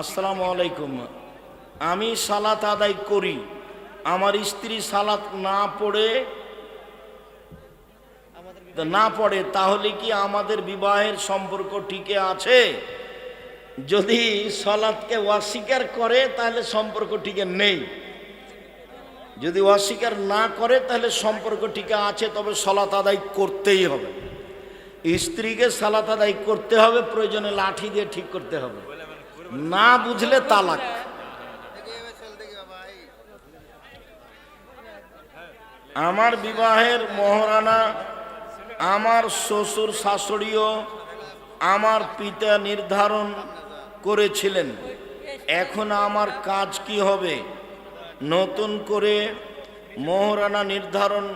আসসালামু আলাইকুম। আমি সালাত আদায় করি। আমার স্ত্রী সালাত না পড়ে না পড়ে, তাহলে কি আমাদের বিবাহের সম্পর্ক টিকে আছে? যদি সলাৎকে অস্বীকার করে, তাহলে সম্পর্ক টিকে নেই। যদি অস্বীকার না করে, তাহলে সম্পর্ক টিকে আছে, তবে সলাত আদায় করতেই হবে। স্ত্রীকে সালাত আদায় করতে হবে, প্রয়োজনে লাঠি দিয়ে ঠিক করতে হবে। না বুঝলে তালাক। আমার বিবাহের মহারানা, আমার শ্বশুর শাশুড়িও আমার পিতা নির্ধারণ করেছিলেন। এখন আমার কাজ কি হবে? নতুন করে মহারানা নির্ধারণ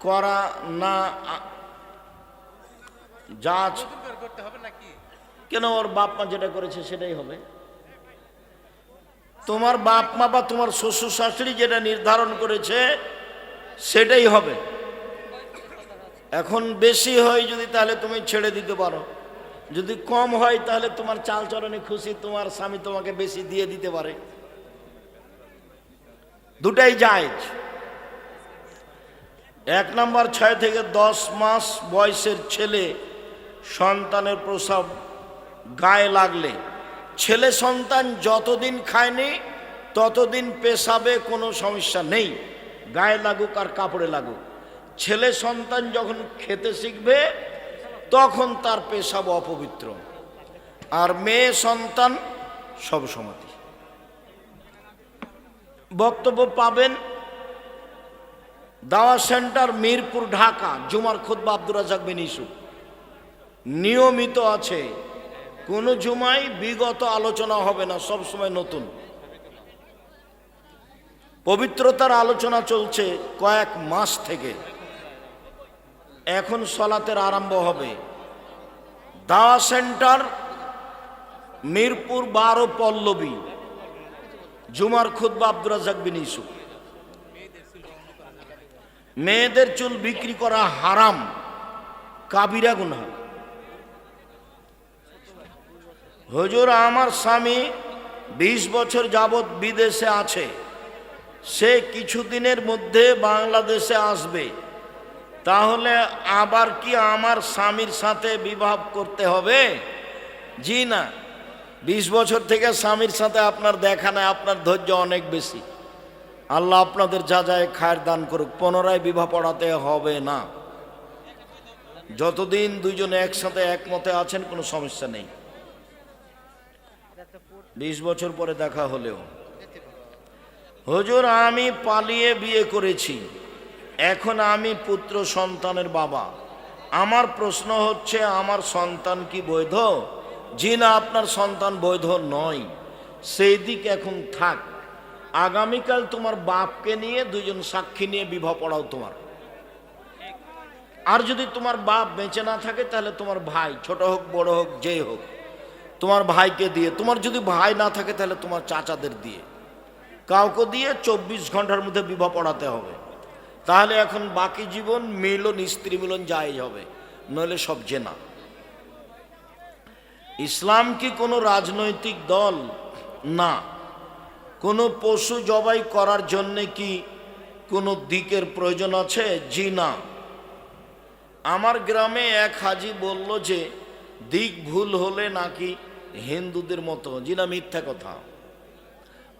করা না করতে হবে কেন ওর বাপ মা যেটা করেছে সেটাই হবে? তোমার বাপ মা বা তোমার শ্বশুর শাশুড়ি যেটা নির্ধারণ করেছে, সেটাই হবে। এখন বেশি হয় যদি তাহলে তুমি ছেড়ে দিতে পারো। যদি কম হয় তাহলে তোমার চালচরণে খুশি, তোমার স্বামী তোমাকে বেশি দিয়ে দিতে পারে। দুটাই জায়জ। এক নম্বর ছয় থেকে দশ মাস বয়সের ছেলে সন্তানের প্রসব গায়ে লাগলে। ছেলে সন্তান যতদিন খায়নি, ততদিন পেশাবে কোনো সমস্যা নেই। গায়ে লাগুক আর কাপড়ে লাগুক। ছেলে সন্তান যখন খেতে শিখবে, তখন তার পেশাব অপবিত্র। আর মেয়ে সন্তান সব সমাধি। বক্তব্য পাবেন দাওয়া সেন্টার মিরপুর, ঢাকা, জুমার খুদ্া আব্দুর রাজাক বিন নিয়মিত আছে কোনো জুমাই বিগত আলোচনা হবে না, সব সময় নতুন। পবিত্রতার আলোচনা চলছে কয়েক মাস থেকে। এখন সলাতের আরম্ভ হবে। দাওয়া সেন্টার, মিরপুর বারো পল্লবী। জুমার খুদ্া আব্দুর রাজাক ইসুফ মেয়েদের চুল বিক্রি করা হারাম। কাবিরা গুনা হুজুর, আমার স্বামী বিশ বছর যাবৎ বিদেশে আছে। সে কিছুদিনের মধ্যে বাংলাদেশে আসবে। তাহলে আবার কি আমার স্বামীর সাথে বিবাহ করতে হবে? জি না। বিশ বছর থেকে স্বামীর সাথে আপনার দেখা নেয় আপনার ধৈর্য অনেক বেশি। আল্লাহ আপনাদের যা যায় খায়ের দান করুক, পুনরায় বিবাহ পড়াতে হবে না। যতদিন দুইজনে একসাথে একমতে আছেন, কোনো সমস্যা নেই। বিশ বছর পরে দেখা হলেও। হুজুর, আমি পালিয়ে বিয়ে করেছি। এখন আমি পুত্র সন্তানের বাবা। আমার প্রশ্ন হচ্ছে, আমার সন্তান কি বৈধ? জি না, আপনার সন্তান বৈধ নয়। সেই দিক এখন থাক। আগামীকাল তোমার বাপকে নিয়ে দুজন সাক্ষী নিয়ে বিবাহ পড়াও তোমার। আর যদি তোমার বাপ বেঁচে না থাকে, তাহলে তোমার ভাই, ছোট হোক, বড় হোক, যেই হোক। তোমার ভাইকে দিয়ে, তোমার যদি ভাই না থাকে তাহলে তোমার চাচাদের দিয়ে। কাউকে দিয়ে চব্বিশ ঘণ্টার মধ্যে বিবাহ পড়াতে হবে। তাহলে এখন বাকি জীবন মিলন স্ত্রী মিলন যাই হবে, নইলে সব জেনা। ইসলাম কি কোনো রাজনৈতিক দল? না। কোনো পশু জবাই করার জন্যে কি কোনো দিকের প্রয়োজন আছে? জি না। আমার গ্রামে এক হাজি বলল যে দিক ভুল হলে নাকি হিন্দুদের মতো জি না মিথ্যা কথা।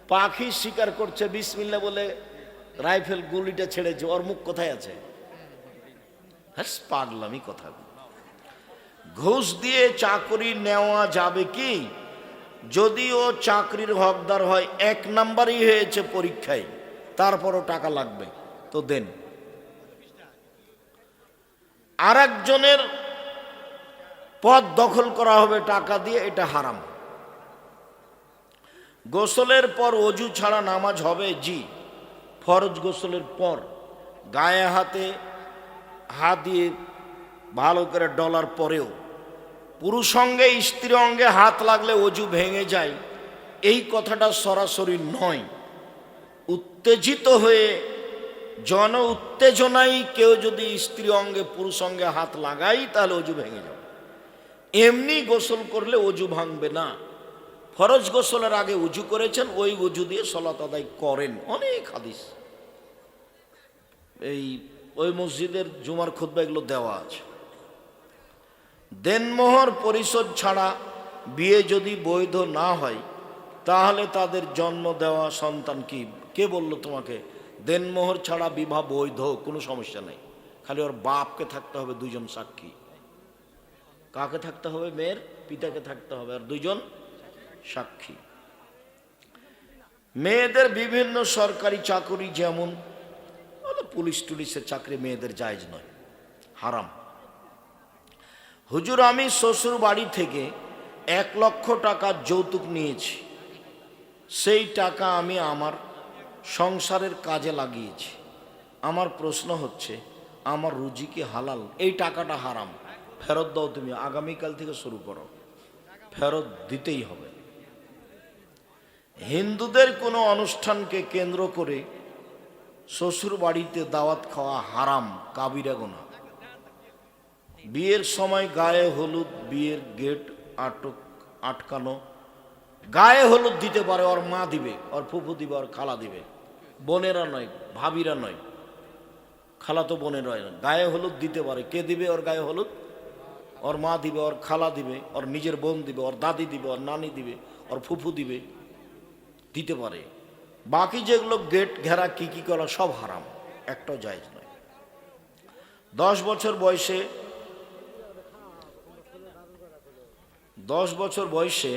পাখি শিকার করছে বিসমিল্লা বলে রাইফেল গুলিটা ছেড়েছে, ওর মুখ কোথায় আছে? হ্যাঁ পাগলামি কথা। ঘুষ দিয়ে চাকরি নেওয়া যাবে কি? যদি ও চাকরির হকদার হয়, এক নাম্বারই হয়েছে পরীক্ষায়, তারপরও টাকা লাগবে, তো দেন। আর একজনের পদ দখল করা হবে, টাকা দিয়ে এটা হারাম। গোসলের পর অজু ছাড়া নামাজ হবে জি, ফরজ গোসলের পর। গায়ে হাতে, হাত দিয়ে ভালো করে ডলার পরেও। পুরুষ অঙ্গে, স্ত্রী অঙ্গে হাত লাগলে অজু ভেঙে যায়। এই কথাটা সরাসরি নয়। উত্তেজিত হয়ে, জন উত্তেজনায় কেউ যদি স্ত্রী অঙ্গে, পুরুষ অঙ্গে হাত লাগাই তাহলে অজু ভেঙে যাবে। এমনি গোসল করলে অজু ভাঙবে না। ফরজ গোসলের আগে উজু করেছেন, ওই উজু দিয়ে সলাত আদায় করেন। অনেক হাদিস। এই, ওই মসজিদের জুমার খুদ্া এগুলো দেওয়া আছে। দেনমোহর পরিশোধ ছাড়া বিয়ে যদি বৈধ না হয়, তাহলে তাদের জন্ম দেওয়া সন্তান কি? কে বলল তোমাকে? দেনমোহর ছাড়া বিবাহ বৈধ, কোনো সমস্যা নেই। খালি ওর বাপকে থাকতে হবে দুজন সাক্ষী। কাকে থাকতে হবে? মেয়ের পিতাকে থাকতে হবে। আর দুজন সাক্ষী। মেয়েদের বিভিন্ন সরকারি চাকরি যেমন পুলিশ টুলিশের চাকরি মেয়েদের জায়জ নয়, হারাম। হুজুর, আমি শ্বশুর বাড়ি থেকে এক লক্ষ টাকা যৌতুক নিয়েছি। সেই টাকা আমি আমার সংসারের কাজে লাগিয়েছি। আমার প্রশ্ন হচ্ছে, আমার রুজি কি হালাল? এই টাকাটা হারাম। ফেরত দাও তুমি, আগামীকাল থেকে শুরু করো। ফেরত দিতেই হবে। হিন্দুদের কোনো অনুষ্ঠানকে কেন্দ্র করে শ্বশুর বাড়িতে দাওয়াত খাওয়া হারাম, কাবিরা গোনা। বিয়ের সময় গায়ে হলুদ, বিয়ের গেট আটক, আটকানো। গায়ে হলুদ দিতে পারে, ওর মা দিবে, ওর ফুফু দিবে, ওর খালা দিবে। বোনেরা নয়, ভাবিরা নয়। খালা তো বোনের গায়ে হলুদ দিতে পারে। কে দিবে ওর গায়ে হলুদ? ওর মা দিবে, ওর খালা দিবে, ওর নিজের বোন দিবে, ওর দাদি দিবে, ওর নানি দিবে, ওর ফুফু দিবে, দিতে পারে। বাকি যেগুলো গেট ঘেরা কি কি করা সব হারাম, একটাও জায়জ নয়। দশ বছর বয়সে, দশ বছর বয়সে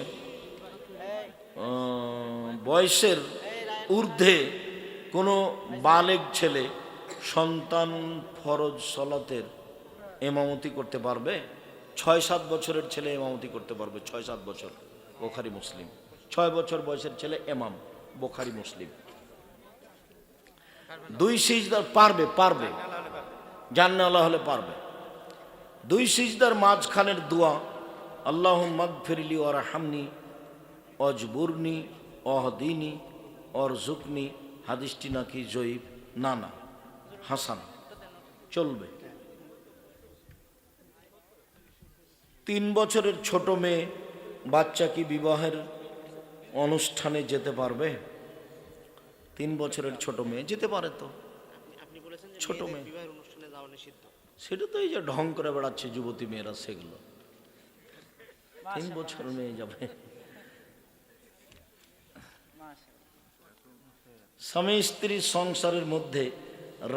বয়সের ঊর্ধ্বে কোনো বালেক ছেলে সন্তান ফরজ সলাতের এমামতি করতে পারবে? ছয় সাত বছরের ছেলে এমামতি করতে পারবে ছয় সাত বছর। বোখারি মুসলিম। ছয় বছর বয়সের ছেলে এমাম, বোখারি মুসলিম। দুই সিজদার পারবে পারবে। জান্নাওয়ালা হলে পারবে। দুই সিজদার মাঝখানের দোয়া আল্লাহ মাগফিরলি ওর হামনি অজবুরনি, অহদিনী অর জুকনি হাদিসটি নাকি জয়ীব। না না, হাসান। চলবে। তিন বছরের ছোট মেয়ে বাচ্চা কি বিবাহের অনুষ্ঠানে যেতে পারবে? তিন বছরের ছোট মেয়ে যেতে পারে তো। ছোট মেয়ে। সেটা তো এই যে ঢং করে বেড়াচ্ছে যুবতী মেয়েরা সেগুলো। তিন বছর মেয়ে যাবে। স্বামী স্ত্রীর সংসারের মধ্যে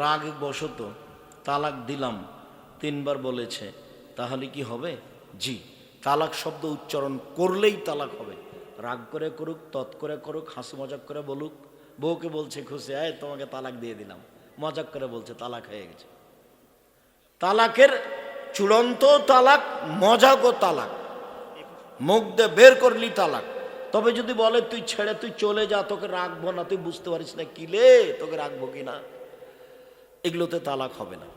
রাগ বশত তালাক দিলাম তিনবার বলেছে তাহলে কি হবে? জি, তালাক শব্দ উচ্চারণ করলেই তালাক হবে। রাগ করে করুক, তৎ করে করুক, হাসি মজাক করে বলুক, বউকে বলছে খুশি আয় তোমাকে তালাক দিয়ে দিলাম। মজাক করে বলছে, তালাক হয়ে গেছে। তালাকের চূড়ান্ত তালাক মজাগো তালাক। মুখ দিয়ে বের করলি তালাক। তবে যদি বলে, তুই ছেড়ে, তুই চলে যা, তোকে রাখব না, তুই বুঝতে পারিস না কিলে তোকে রাখব কি না? এগুলোতে তালাক হবে না।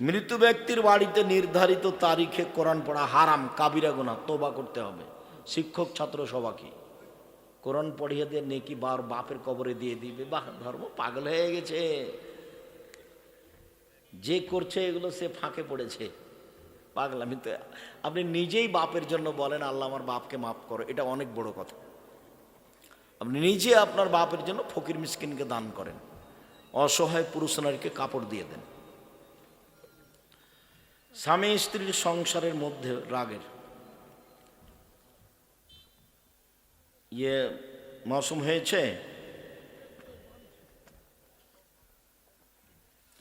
মৃত ব্যক্তির বাড়িতে নির্ধারিত তারিখে কোরআন পড়া হারাম, কাবিরা গোনা তোবা করতে হবে। শিক্ষক, ছাত্র সবাকে কোরআন পড়িয়ে দিয়ে নেকি বার বাপের কবরে দিয়ে দিবে। বাহ, ধর্ম পাগল হয়ে গেছে। যে করছে এগুলো সে ফাঁকে পড়েছে। পাগলামি তো আপনি নিজেই বাপের জন্য বলেন, আল্লাহ আমার বাপকে মাফ করো। এটা অনেক বড় কথা। আপনি নিজে আপনার বাপের জন্য ফকির মিসকিনকে দান করেন। অসহায় পুরুষ নারীকে কাপড় দিয়ে দেন। স্বামী স্ত্রীর সংসারের মধ্যে রাগের। ইয়ে মৌসুম হয়েছে?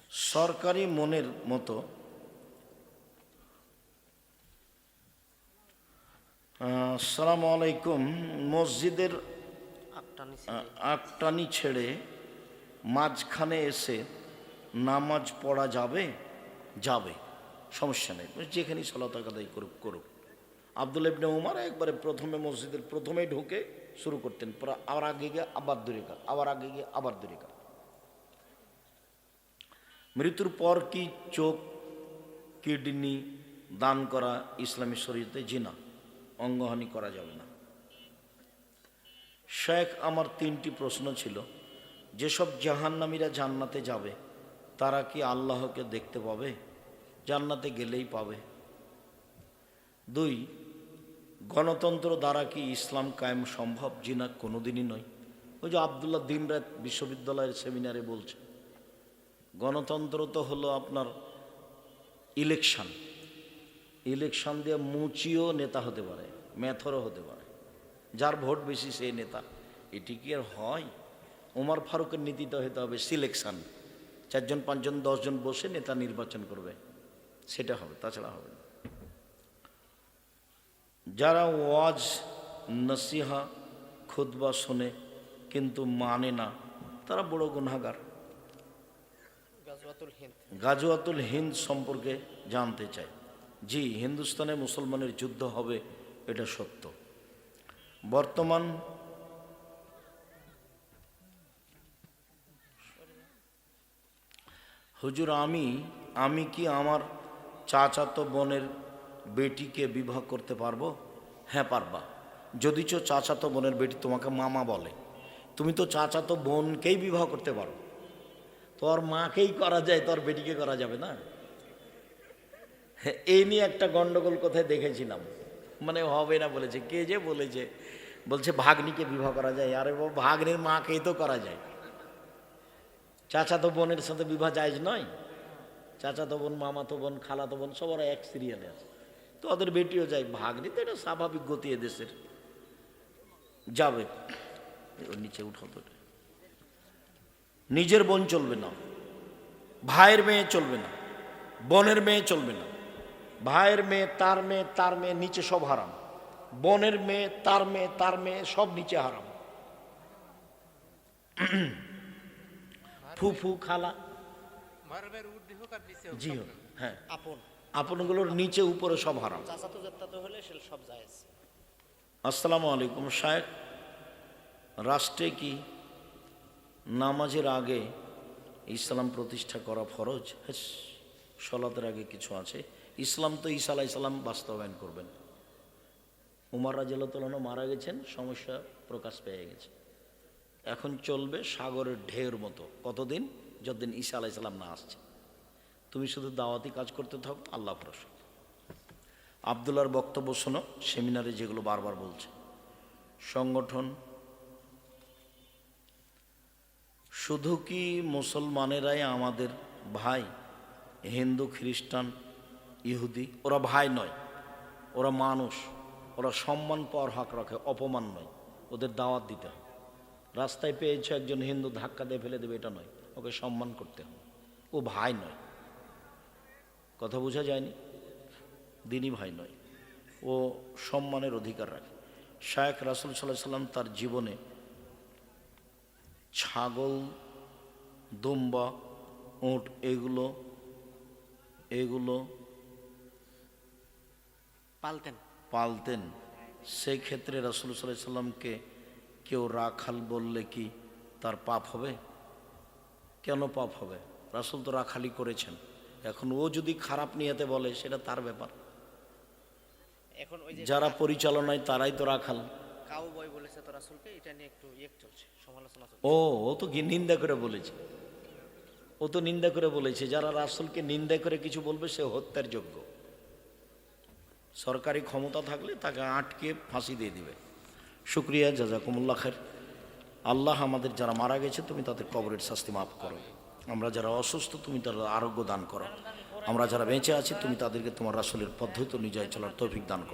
সরকারি মনের মতো। সালাম আলাইকুম। মসজিদের আটটা আটটানি ছেড়ে মাঝখানে এসে নামাজ পড়া যাবে? যাবে। সমস্যা নেই। যেখানে সলাত আদায় করুক করুক। আব্দুল ইবনে উমার একবারে প্রথমে মসজিদের প্রথমে ঢুকে শুরু করতেন, পরে আবার আগে গিয়ে, আবার দূরে কাল আবার আগে গিয়ে, আবার দূরে কাল মৃত্যুর পর কি চোখ, কিডনি, দান করা, ইসলামী শরীয়তে জিনা, অঙ্গহানি করা যাবে না। শেখ, আমার তিনটি প্রশ্ন ছিল, যেসব জাহান্নামীরা জান্নাতে যাবে, তারা কি আল্লাহকে দেখতে পাবে? জান্নাতে গেলেই পাবে। দুই, গণতন্ত্র দ্বারা কি ইসলাম কায়েম সম্ভব? জি না, কোনোদিনই নয়। ওই যে আবদুল্লাহ দিনরাত বিশ্ববিদ্যালয়ের সেমিনারে বলছে, গণতন্ত্র তো হলো আপনার ইলেকশন। ইলেকশন দিয়ে মুচিও নেতা হতে পারে, ম্যাথরও হতে পারে। যার ভোট বেশি সেই নেতা। এটি কি আর হয়? ওমর ফারুকের নীতিতে হতে হবে সিলেকশন। চারজন, পাঁচজন, দশজন বসে নেতা নির্বাচন করবে। সেটা হবে তাছাড়া হবে না। যারা ওয়াজ নসিহা খুতবা শোনে কিন্তু মানে না তারা বড় গুনাগার গাজওয়াতুল হিন্দ সম্পর্কে জানতে চাই। জি হিন্দুস্তানে মুসলমানের যুদ্ধ হবে এটা সত্য। বর্তমান হুজুর আমি আমি কি আমার চাচাতো বোনের বেটিকে বিবাহ করতে পারব? হ্যাঁ পারবা। যদিচ চাচাতো বোনের বেটি তোমাকে মামা বলে তুমি তো চাচাতো বোনকেই বিবাহ করতে পারো। তোর মাকেই করা যায় তোর বেটিকে করা যাবে না? হ্যাঁ, এই নিয়ে একটা গন্ডগোল কোথায় দেখেছিলাম। মানে হবে না বলেছে কে যে বলেছে? বলছে ভাগ্নিকে বিবাহ করা যায়। আরে ভাগ্নির মাকেই তো করা যায়। চাচা তো বোনের সাথে বিবাহ জায়জ নয়? চাচা তো বোন মামা তো বোন খালা তো বোন সবার এক সিরিয়ালে আছে। তো ওদের বেটিও যায় ভাগ্নি, তো এটা স্বাভাবিক গতি এদেশের যাবে। ওর নিচে উঠো তো নিজের বোন চলবে না। ভাইয়ের মেয়ে চলবে না। বোনের মেয়ে চলবে না। ভাইয়ের মেয়ে, তার মেয়ে তার মেয়ে নিচে সব হারাম। বোনের মেয়ে, তার মেয়ে তার মেয়ে সব নিচে হারাম। ফুফু, খালা জি হ্যাঁ। আপন। আপনগুলোর নিচে উপরে সব হারাম। চাচাতো জাত্তাতো হলে সে সব জায়েজ। আসসালামু আলাইকুম শায়েখ। রাষ্ট্রে কি নামাজের আগে ইসলাম প্রতিষ্ঠা করা ফরজ? হ্যাঁ সলাতের আগে কিছু আছে। ইসলাম তো ঈসা আলাহ ইসলাম বাস্তবায়ন করবেন। উমার রাজিয়ালতলানো মারা গেছেন সমস্যা প্রকাশ পেয়ে গেছে। এখন চলবে সাগরের ঢেউর মতো। কতদিন? যতদিন ঈসা আলাহ ইসলাম না আসছে। তুমি শুধু দাওয়াতি কাজ করতে থাকো, আল্লাহ ভরসা। আবদুল্লার বক্তব্য শোনো, সেমিনারে যেগুলো বারবার বলছে। সংগঠন, শুধু কি মুসলমানেরাই আমাদের ভাই, হিন্দু, খ্রিস্টান, ইহুদি, ওরা ভাই নয়, ওরা মানুষ, ওরা সম্মান পাওয়ার হক রাখে, অপমান নয়, ওদের দাওয়াত দিতে হয়। রাস্তায় পেয়েছে একজন হিন্দু, ধাক্কা দিয়ে ফেলে দেবে, এটা নয়। ওকে সম্মান করতে হবে। ও ভাই নয়। কথা বোঝা যায়নি? দিনই ভাই নয়। ও সম্মানের অধিকার রাখে। শায়েখ রাসুল সাল্লাহ সাল্লাম তার জীবনে ছাগল দুম্বা উঁট এগুলো এগুলো পালতেন। পালতেন। সেই ক্ষেত্রে রাসুল সাল্লাহ সাল্লামকে কেউ রাখাল বললে কি তার পাপ হবে? কেন পাপ হবে? রাসুল তো রাখালি করেছেন। এখন ও যদি খারাপ নিয়েতে বলে সেটা তার ব্যাপার। এখন ওই যে যারা পরিচালনায় তারাই তো রাখাল। বলেছে তো রাসুলকে এটা নিয়ে একটু ইয়ে চলছে সমালোচনা ও ও তো নিন্দা করে বলেছে। ও তো নিন্দা করে বলেছে যারা রাসুলকে নিন্দা করে কিছু বলবে সে হত্যার যোগ্য। সরকারি ক্ষমতা থাকলে তাকে আটকে ফাঁসি দিয়ে দিবে। শুক্রিয়া জাজাকুমুল্লাহ খের আল্লাহ আমাদের যারা মারা গেছে, তুমি তাদের কবরের শাস্তি মাফ করো। আমরা যারা অসুস্থ, তুমি তারা আরোগ্য দান করো। আমরা যারা বেঁচে আছি, তুমি তাদেরকে তোমার রাসুলের পদ্ধতি অনুযায়ী চলার তৌফিক দান করো।